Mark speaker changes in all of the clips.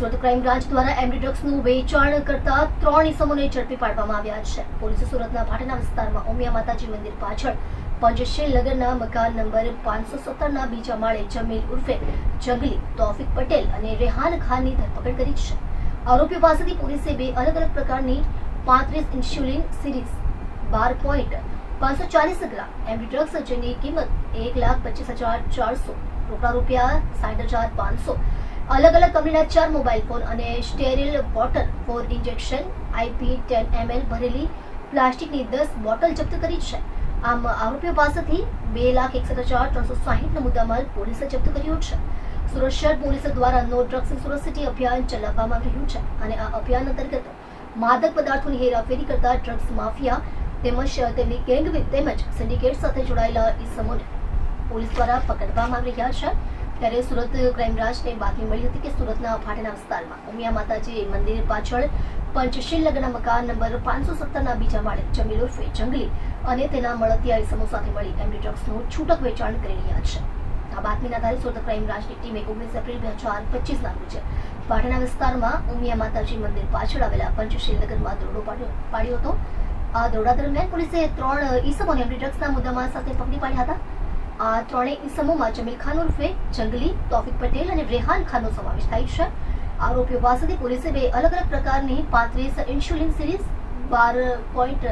Speaker 1: Surat crime branch દ્વારા MD ડ્રગ્સનું વેચાણ કરતા ત્રણ ઇસમોને ઝડપી પાડવામાં આવ્યા છે. પોલીસે સુરતના ભાટના વિસ્તારમાં ઉમિયા માતાજી મંદિર પાછળ પંચશીલ નગરના મકાન નંબર પાંચસો સત્તરના બીજા માળે જમીલ ઉર્ફે જંગલી, તોફિક પટેલ અને રેહાન ખાનની ધરપકડ કરી છે. આરોપીઓ પાસેથી પોલીસે બે અલગ અલગ પ્રકારની પાંત્રીસ ઇન્સ્યુલિન સિરીઝ બાર પોઈન્ટ પાંચસો ચાલીસ ગ્રામ એમડી ડ્રગ્સ જેની કિંમત એક લાખ પચીસ હજાર ચારસો રોકડા રૂપિયા સાઠ હજાર પાંચસો અલગ અલગ કંપનીના ચાર મોબાઈલ ફોન અને sterile bottle for injection IP ten ML ભરેલી પ્લાસ્ટિકની દસ બોટલ જપ્ત કરી છે. આમ આરોપીઓ પાસેથી બે લાખ એકસઠ હજાર ત્રણસો સાહીઠનો મુદ્દામાલ પોલીસે જપ્ત કર્યો છે. સુરત શહેર પોલીસ દ્વારા no drugs in Surat city અભિયાન ચલાવવામાં રહ્યું છે અને આ અભિયાન અંતર્ગત માદક પદાર્થોની હેરાફેરી કરતા ડ્રગ્સ માફિયા તેમજ તેમની ગેંગ તેમજ સિન્ડિકેટ સાથે જોડાયેલા ઇસમોને પોલીસ દ્વારા પકડવામાં આવી રહ્યા છે. ત્યારે સુરત ક્રાઇમ બ્રાન્ચને બાતમી મળી હતી કે સુરતના ફાટેના વિસ્તારમાં ઉમિયા માતાજી મંદિર પાછળ પંચશીલ લગ્ન મકાન નંબર પાંચસો સત્તરના બીજા માળે જમીલ ઉર્ફે જંગલી અને તેના મળતિયા ઇસમો સાથે મળી એમડી ડ્રગ્સનું છૂટક વેચાણ કરી રહ્યા છે. આ બાતમીના આધારે સુરત ક્રાઇમ બ્રાન્ચની ટીમે ઓગણીસ એપ્રિલ બે હજાર પચીસના રોજ પાટણા વિસ્તારમાં ઉમિયા માતાજી મંદિર પાછળ આવેલા પંચશીલ લગ્નમાં દરોડો પાડ્યો હતો. આ દરોડા દરમિયાન પોલીસે ત્રણ ઈસમોને એમડી ડ્રગ્સના મુદ્દામાં સાથે પકડી પાડ્યા હતા. આ ત્રણેય ઇસમોમાં જમીલ ખાન ઉર્ફે જંગલી, તોફિક પટેલ અને રેહાન ખાનનો સમાવેશ થાય છે. આરોપીઓ પાસેથી પોલીસે બે અલગ અલગ પ્રકારની પાંત્રીસ ઇન્સ્યુલિન સિરીઝ, બાર પોઈન્ટ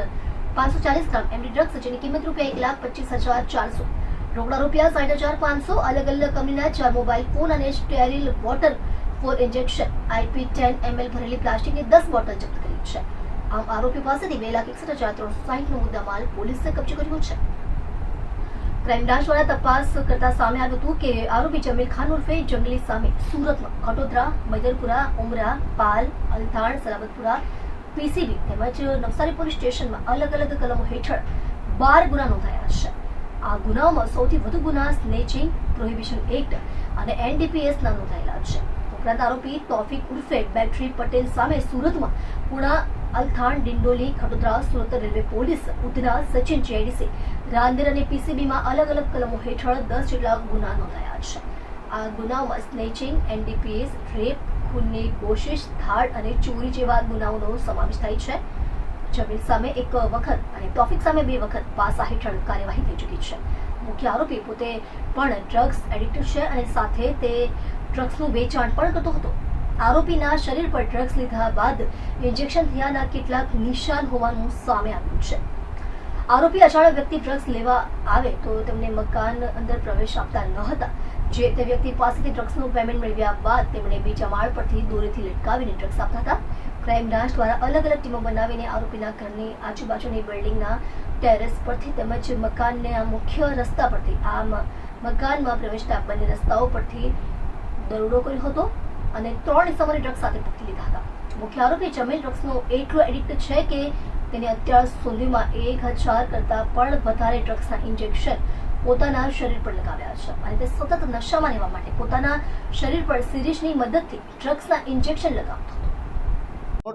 Speaker 1: પાંચસો ચાલીસ ગ્રામ એમડી ડ્રગ્સ, જેની કિંમત રૂપિયા એક લાખ પચીસ હજાર ચારસો. રોકડા રૂપિયા સાઠ હજાર પાંચસો, અલગ અલગ કંપનીના ચાર મોબાઈલ ફોન અને sterile water for injection IP ten ML ભરેલી પ્લાસ્ટિકની દસ બોટલ જપ્ત કરી છે. આમ આરોપી પાસેથી બે લાખ એકસઠ હજાર ત્રણસો સાહીઠનો મુદ્દામાલ પોલીસે કબજે કર્યો છે. ક્રાઇમ તપાસ કરતા સામે આવ્યું હતું કે આરોપી જમીલ ખાન ઉર્ફે જંગલી સામે સુરતમાં ખટોદરા, મૈદરપુરા, ઉમરા, પાલ, અલથાણ, સલાબતપુરા, પીસીબી તેમજ નવસારી પોલીસ સ્ટેશનમાં અલગ અલગ કલમો હેઠળ બાર ગુના નોંધાયા છે. આ ગુનાઓમાં સૌથી વધુ ગુના સ્નેચિંગ, પ્રોહિબિશન એક્ટ અને એનડીપીએસના નોંધાયેલા છે. ઉપરાંત આરોપી તોફિક ઉર્ફે બેટરી પટેલ સામે સુરતમાં Puna, Althan, Dindoli, Khadodara, Surat railway police, Udhna, Sachin JDC, Rander અને પીસીબીમાં અલગ અલગ કલમો હેઠળ દસ જેટલા ગુના નોંધાયા છે. આ ગુનામાં સ્નેચિંગ, એનડીપીએસ, રેપ, ખૂનની કોશિશ ધાડ અને ચોરી જેવા ગુનાઓનો સમાવેશ થાય છે. જમીલ સામે એક વખત અને તોફિક સામે બે વખત પાસા હેઠળ કાર્યવાહી થઈ ચૂકી છે. મુખ્ય આરોપી પોતે પણ ડ્રગ્સ એડિક્ટ છે અને સાથે તે ડ્રગ્સનું વેચાણ પણ કરતો હતો. આરોપીના શરીર પર ડ્રગ્સ લીધા બાદ ઇન્જેક્શન થયાના કેટલાક નિશાન હોવાનું સામે આવ્યું છે. આરોપી અજાણ્યો વ્યક્તિ ડ્રગ્સ લેવા આવે તો તેમને મકાન અંદર પ્રવેશ આપતા ન હતા. જે તે વ્યક્તિ પાસેથી ડ્રગ્સનું પેમેન્ટ મેળવ્યા બાદ તેમણે બીજા માળ પરથી દોરીથી લટકાવીને ડ્રગ્સ આપતા હતા. ક્રાઇમ બ્રાન્ચ દ્વારા અલગ અલગ ટીમો બનાવીને આરોપીના ઘરની આજુબાજુની બિલ્ડિંગના ટેરેસ પરથી તેમજ મકાનના મુખ્ય રસ્તા પરથી આ મકાનમાં પ્રવેશતા બંને રસ્તાઓ પરથી દરોડો કર્યો હતો અને ત્રણ ઇસમોને ડ્રગ્સ સાથે પકડી લીધા હતા. મુખ્ય આરોપી જમીલ ડ્રગ્સનો એટલો એડિક્ટ છે કે તેને અત્યાર સુધીમાં એક હજાર કરતાં પણ વધારે ડ્રગ્સના ઇન્જેક્શન પોતાના શરીર પર લગાવ્યા છે. અને તે સતત નશામાં લેવા માટે પોતાના શરીર પર સિરીજની મદદથી ડ્રગ્સના ઇન્જેક્શન લગાવતો હતો.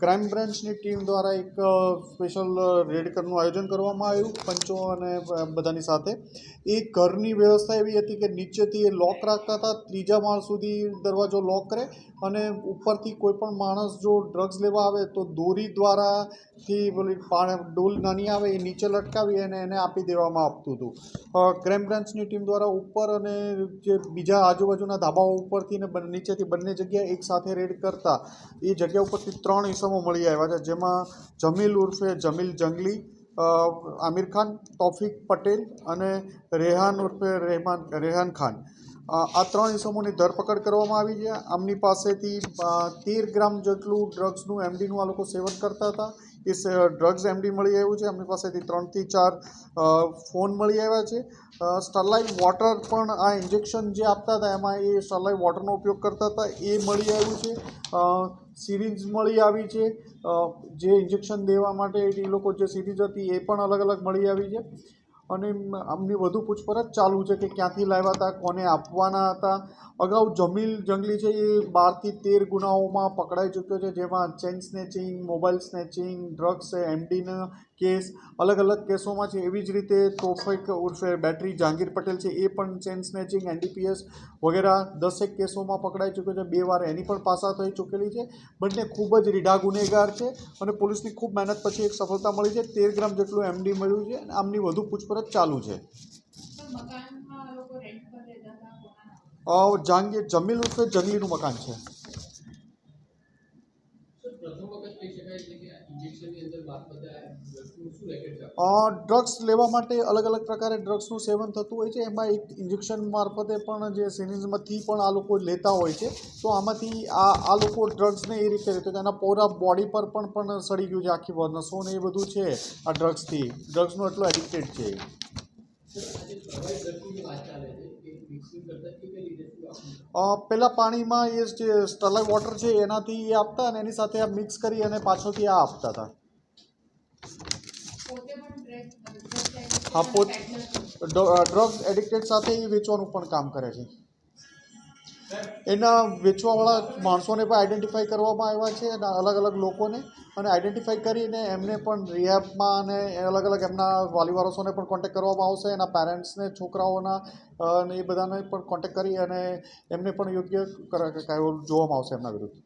Speaker 2: ક્રાઇમ બ્રાન્ચની ટીમ દ્વારા એક સ્પેશિયલ રેડ કરનું આયોજન કરવામાં આવ્યું, પંચો અને બધાની સાથે. એ ઘરની વ્યવસ્થા એવી હતી કે નીચેથી એ લોક રાખતા હતા, ત્રીજા માળ સુધી દરવાજો લોક કરે અને ઉપરથી કોઈ પણ માણસ જો ડ્રગ્સ લેવા આવે તો દોરી દ્વારાથી પાણી ડોલ નાની આવે એ નીચે લટકાવી અને એને આપી દેવામાં આવતું હતું. ક્રાઇમ બ્રાન્ચની ટીમ દ્વારા ઉપર અને જે બીજા આજુબાજુના ધાબાઓ ઉપરથી ને નીચેથી બંને જગ્યાએ એક સાથે રેડ કરતા. એ જગ્યા ઉપરથી ત્રણ ઈસમો મળી આવ્યા છે. જેમાં જમીલ ઉર્ફે જમીલ જંગલી આમિર ખાન, તોફિક પટેલ અને રેહાન ઉર્ફે રહેમાન, રેહાન ખાન. આ ત્રણ ઇસમોની ધરપકડ કરવામાં આવી છે. આમની પાસેથી તેર ગ્રામ જેટલું ડ્રગ્સનું, એમડીનું આ લોકો સેવન કરતા હતા. એ ડ્રગ્સ એમડી મળી આવ્યું છે. એમની પાસેથી ત્રણથી ચાર ફોન મળી આવ્યા છે. સ્ટરલાઇટ વોટર પણ આ ઇન્જેક્શન જે આપતા હતા, એમાં એ સ્ટરલાઇટ વોટરનો ઉપયોગ કરતા હતા, એ મળી આવ્યું છે. સિરીઝ મળી આવી છે. જે ઇન્જેક્શન દેવા માટે એ લોકો જે સિરીઝ હતી, એ પણ અલગ અલગ મળી આવી છે. અને આમની વધુ પૂછપરછ ચાલુ છે કે ક્યાંથી લાવ્યા હતા, કોને આપવાના હતા. અગાઉ જમીલ જંગલી છે એ બારથી તેર ગુનાઓમાં પકડાઈ ચૂક્યો છે, જેમાં chain snatching, mobile snatching, drugs એમડીના case, અલગ અલગ કેસોમાં છે. એવી જ રીતે તોફિક ઉર્ફે બેટરી જહાંગીર પટેલ છે. એ પણ ચેન સ્નેચિંગ, એનડીપીએસ વગેરે દસેક કેસોમાં પકડાઈ ચૂક્યો છે. બે વાર એની પણ પાસા થઈ ચૂકેલી છે. બંને ખૂબ જ રીઢા ગુનેગાર છે અને પોલીસની ખૂબ મહેનત પછી એક સફળતા મળી છે. તેર ગ્રામ જેટલું એમડી મળ્યું છે અને આમની વધુ પૂછપરછ ચાલુ છે. જહાંગીર જમીલ ઉર્ફે જંગલીનું મકાન છે.
Speaker 3: પ્રથમ વખત કહી શકાય છે કે ઇન્જેક્શનની અંદર વાત બધા ડ્રગ્સનું શું રેકેટ
Speaker 2: ડ્રગ્સ લેવા માટે અલગ અલગ પ્રકારે ડ્રગ્સનું સેવન થતું હોય છે. એમાં એક ઇન્જેક્શન મારફતે પણ જે સિરિંજમાંથી પણ આ લોકો લેતા હોય છે. તો આમાંથી આ આ લોકો ડ્રગ્સને એ રીતે લેતો એના પૂરા બોડી પર પણ પણ સડી ગયું છે. આખી નસો ને એ બધું છે આ ડ્રગ્સથી ડ્રગ્સનું એટલું એડિક્ટેડ છે.
Speaker 3: આજે પ્રવાહી ડ્રગ્સની વાત ચાલે છે.
Speaker 2: પહેલાં પાણીમાં એ જે સ્ટરલાઇટ વોટર છે એનાથી એ આપતા અને એની સાથે આ મિક્સ કરી અને પાછળથી આ આપતા હતા. હા પોત ડ્રગ્સ એડિક્ટેડ સાથે એ વેચવાનું પણ કામ કરે છે. એના વેચવાવાળા માણસોને પણ આઈડેન્ટિફાઈ કરવામાં આવ્યા છે અને અલગ અલગ લોકોને. અને આઈડેન્ટિફાઈ કરીને એમને પણ રિહેબમાં અને અલગ અલગ એમના વાલીવારસોને પણ કોન્ટેક કરવામાં આવશે. એના પેરેન્ટ્સને છોકરાઓના અને એ બધાને પણ કોન્ટેક કરી અને એમને પણ યોગ્ય જોવામાં આવશે એમના વિરુદ્ધ.